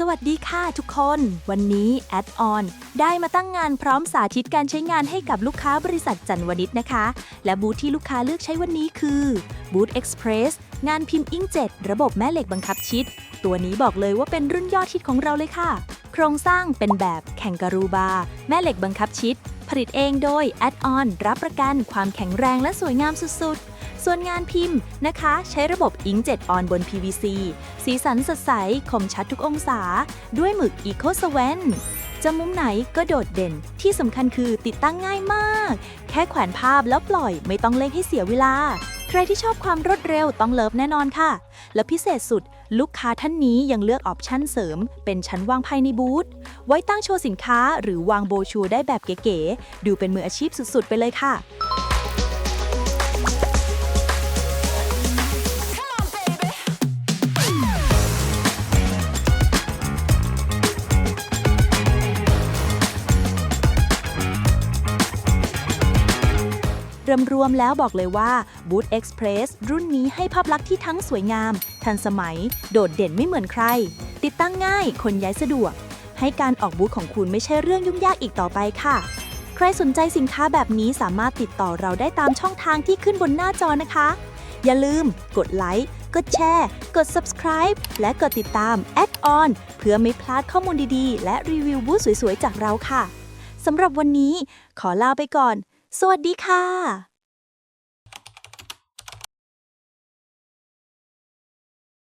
สวัสดีค่ะทุกคน วันนี้ Add On ได้มาตั้งงานพร้อมสาธิตการใช้งานให้กับลูกค้าบริษัทจันวนิชนะคะ และบูธที่ลูกค้าเลือกใช้วันนี้คือบูธ Express งานพิมพ์อิงเจ็ระบบแม่เหล็กบังคับชิด ตัวนี้บอกเลยว่าเป็นรุ่นยอดฮิตของเราเลยค่ะ โครงสร้างเป็นแบบแข่งการูบา แม่เหล็กบังคับชิด ผลิตเองโดย Add On รับประกันความแข็งแรงและสวยงามสุดๆ ส่วนงานพิมพ์นะคะ ใช้ระบบอิงเจ็ออนบน PVC สีสันสดใสคมชัดทุกองศา ด้วยหมึก Eco s w e n จะมุมไหนก็โดดเด่นที่สำคัญคือติดตั้งง่ายมาก แค่แขวนภาพแล้วปล่อยไม่ต้องเล่งให้เสียเวลา ใครที่ชอบความรวดเร็วต้องเลิฟแน่นอนค่ะ และพิเศษสุด ลูกค้าท่านนี้ยังเลือกออปชั่นเสริม เป็นชั้นวางภายในบูธไว้ตั้งโชว์สินค้า หรือวางโบชัวร์ได้แบบเก๋ๆดูเป็นมืออาชีพสุดๆ ไปเลยค่ะ รวมๆแล้วบอกเลยว่า Boot Express รุ่นนี้ให้ภาพลักษณ์ที่ทั้งสวยงาม ทันสมัย โดดเด่นไม่เหมือนใคร ติดตั้งง่ายคนย้ายสะดวก ให้การออกบูธของคุณไม่ใช่เรื่องยุ่งยากอีกต่อไปค่ะ ใครสนใจสินค้าแบบนี้สามารถติดต่อเราได้ตามช่องทางที่ขึ้นบนหน้าจอนะคะ อย่าลืม กดไลค์กดแชร์ กด subscribe และกดติดตาม Add On เพื่อไม่พลาดข้อมูลดีๆ และรีวิวบูธสวยๆ จากเราค่ะ สำหรับวันนี้ขอลาไปก่อน สวัสดีค่ะ